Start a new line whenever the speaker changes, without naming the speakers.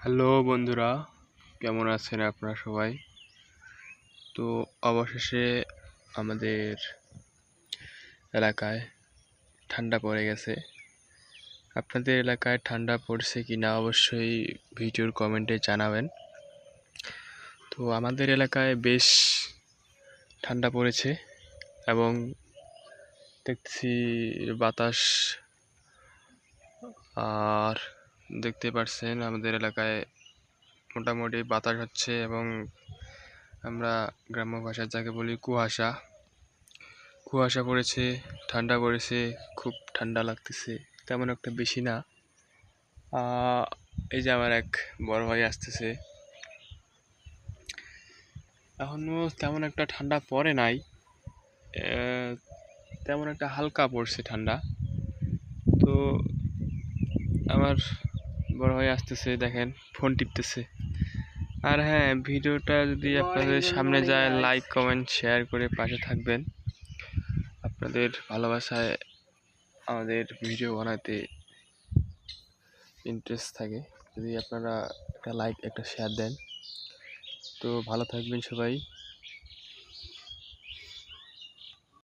Hello বন্ধুরা, কেমন আছেন আপনারা সবাই? তো অবশেষে আমাদের এলাকায় ঠান্ডা পড়ে গেছে। আপনাদের এলাকায় ঠান্ডা পড়ছে কি না অবশ্যই ভিডিওর কমেন্টে জানাবেন। তো আমাদের এলাকায় বেশ ঠান্ডা পড়েছে এবং দেখছি বাতাস আর দেখতে পাচ্ছেন আমাদের এলাকায় মোটামুটি বাতাস হচ্ছে এবং আমরা গ্রাম্য ভাষার যাকে বলি কুয়াশা। কুয়াশা পড়েছে, ঠান্ডা পড়েছে, খুব ঠান্ডা লাগতেছে, তেমন একটা বেশি না। এই যে আমার এক বড় ভাই আসতেছে। এখনও তেমন একটা ঠান্ডা পড়ে নাই। তেমন একটা হালকা পড়ছে ঠান্ডা। তো আমার বড় হয়ে আসতেছে দেখেন ফোন টিপতেছে। আর হ্যাঁ ভিডিওটা যদি আপনাদের সামনে যায় লাইক কমেন্ট শেয়ার করে পাশে থাকবেন। আপনাদের ভালোবাসায় আমাদের ভিডিও বানাতে ইন্টারেস্ট থাকে। যদি আপনারা একটা লাইক একটা শেয়ার দেন তো ভালো থাকবেন সবাই।